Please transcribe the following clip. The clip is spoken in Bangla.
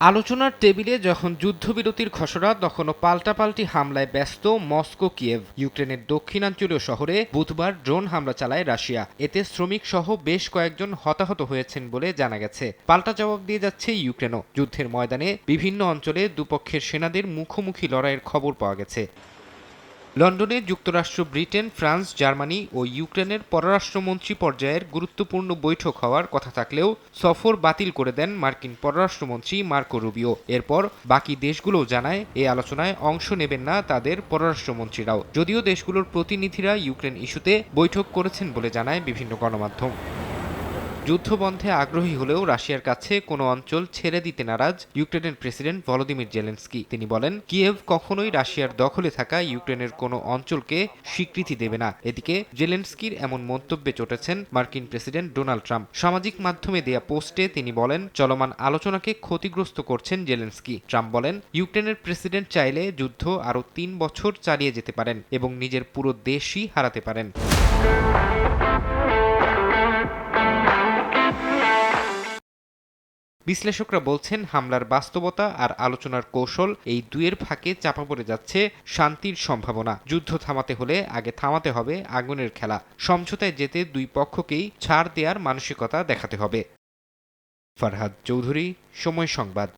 আলোচনার টেবিলে যখন যুদ্ধবিরতির খসড়া, তখনও পাল্টাপাল্টি হামলায় ব্যস্ত মস্কো, কিয়েভ, ইউক্রেনের দক্ষিণাঞ্চলীয় শহরে বুধবার ড্রোন হামলা চালায় রাশিয়া। এতে শ্রমিক সহ বেশ কয়েকজন হতাহত হয়েছেন বলে জানা গেছে। পাল্টা জবাব দিয়ে যাচ্ছে ইউক্রেনও। যুদ্ধের ময়দানে বিভিন্ন অঞ্চলে দুপক্ষের সেনাদের মুখোমুখি লড়াইয়ের খবর পাওয়া গেছে। লন্ডনে যুক্তরাষ্ট্র, ব্রিটেন, ফ্রান্স, জার্মানি ও ইউক্রেনের পররাষ্ট্রমন্ত্রী পর্যায়ের গুরুত্বপূর্ণ বৈঠক হওয়ার কথা থাকলেও সফর বাতিল করে দেন মার্কিন পররাষ্ট্রমন্ত্রী মার্কো রুবিও। এরপর বাকি দেশগুলোও জানায় এ আলোচনায় অংশ নেবেন না তাদের পররাষ্ট্রমন্ত্রীরাও। যদিও দেশগুলোর প্রতিনিধিরা ইউক্রেন ইস্যুতে বৈঠক করেছেন বলে জানায় বিভিন্ন গণমাধ্যম। যুদ্ধবন্ধে আগ্রহী হলেও রাশিয়ার কাছে কোনো অঞ্চল ছেড়ে দিতে নারাজ ইউক্রেনের প্রেসিডেন্ট ভলোদিমির জেলেন্সকি। তিনি বলেন, কিয়েভ কখনোই রাশিয়ার দখলে থাকা ইউক্রেনের কোনো অঞ্চলকে স্বীকৃতি দেবে না। এদিকে জেলেন্সকির এমন মন্তব্যে চটেছেন মার্কিন প্রেসিডেন্ট ডোনাল্ড ট্রাম্প। সামাজিক মাধ্যমে দেয়া পোস্টে তিনি বলেন, চলমান আলোচনাকে ক্ষতিগ্রস্ত করছেন জেলেন্সকি। ট্রাম্প বলেন, ইউক্রেনের প্রেসিডেন্ট চাইলে যুদ্ধ আরও তিন বছর চালিয়ে যেতে পারেন এবং নিজের পুরো দেশই হারাতে পারেন। বিশ্লেষকরা বলছেন, হামলার বাস্তবতা আর আলোচনার কৌশল এই দুয়ের ফাঁকে চাপা পড়ে যাচ্ছে শান্তির সম্ভাবনা। যুদ্ধ থামাতে হলে আগে থামাতে হবে আগুনের খেলা। সমঝোতায় যেতে দুই পক্ষকেই ছাড় দেওয়ার মানসিকতা দেখাতে হবে। ফরহাদ চৌধুরী, সময় সংবাদ।